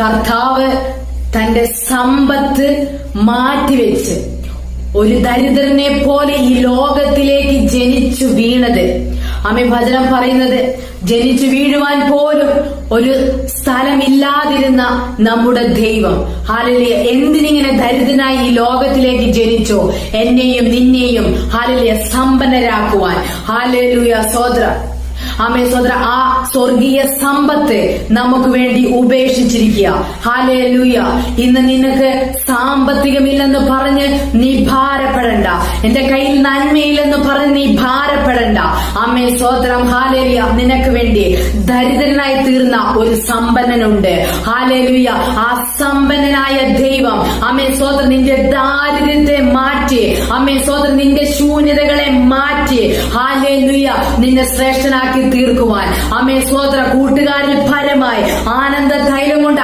കർത്താവ് തന്റെ സമ്പത്ത് മാറ്റിവെച്ച് ഒരു ദരിദ്രനെ പോലെ ഈ ലോകത്തിലേക്ക് ജനിച്ചു വീണത്. അമ്മ ഭജനം പറയുന്നത് ജനിച്ചു വീഴുവാൻ പോലും ഒരു സ്ഥലമില്ലാതിരുന്ന നമ്മുടെ ദൈവം. ഹാലലിയ. എന്തിനിങ്ങനെ ദരിദ്രനായി ഈ ലോകത്തിലേക്ക് ജനിച്ചോ? എന്നെയും നിന്നെയും ഹാലലിയ സമ്പന്നരാക്കുവാൻ. ഹാലലുയ സോദര ആമേ സോദര ആ സ്വർഗീയ സമ്പത്ത് നമുക്ക് വേണ്ടി ഉപേക്ഷിച്ചിരിക്കുക. ഹാലേ ലൂയ ഇന്ന് നിനക്ക് സാമ്പത്തികമില്ലെന്ന് പറഞ്ഞ് നീ ഭാരപ്പെടണ്ട. എന്റെ കയ്യിൽ നന്മയില്ലെന്ന് പറഞ്ഞ് നീ ഭാരപ്പെടണ്ട. അമ്മേ സോദരം ഹാലേലിയ നിനക്ക് വേണ്ടി ദരിദ്രനായി തീർന്ന ഒരു സമ്പന്നനുണ്ട്. ഹാലേലുയ ആ സമ്പന്നനായ ദൈവം. അമ്മേ സോദർ നിന്റെ ദാരിദ്ര്യത്തെ മാറ്റി. അമ്മേ സോദർ നിന്റെ ശൂന്യതകളെ മാറ്റി. നിന്നെ ശ്രേഷ്ഠനാക്കി തീർക്കുവാൻ. അമ്മേ സ്വോത്ര കൂട്ടുകാരിൽ പരമായി ആനന്ദ ധൈര്യം കൊണ്ട്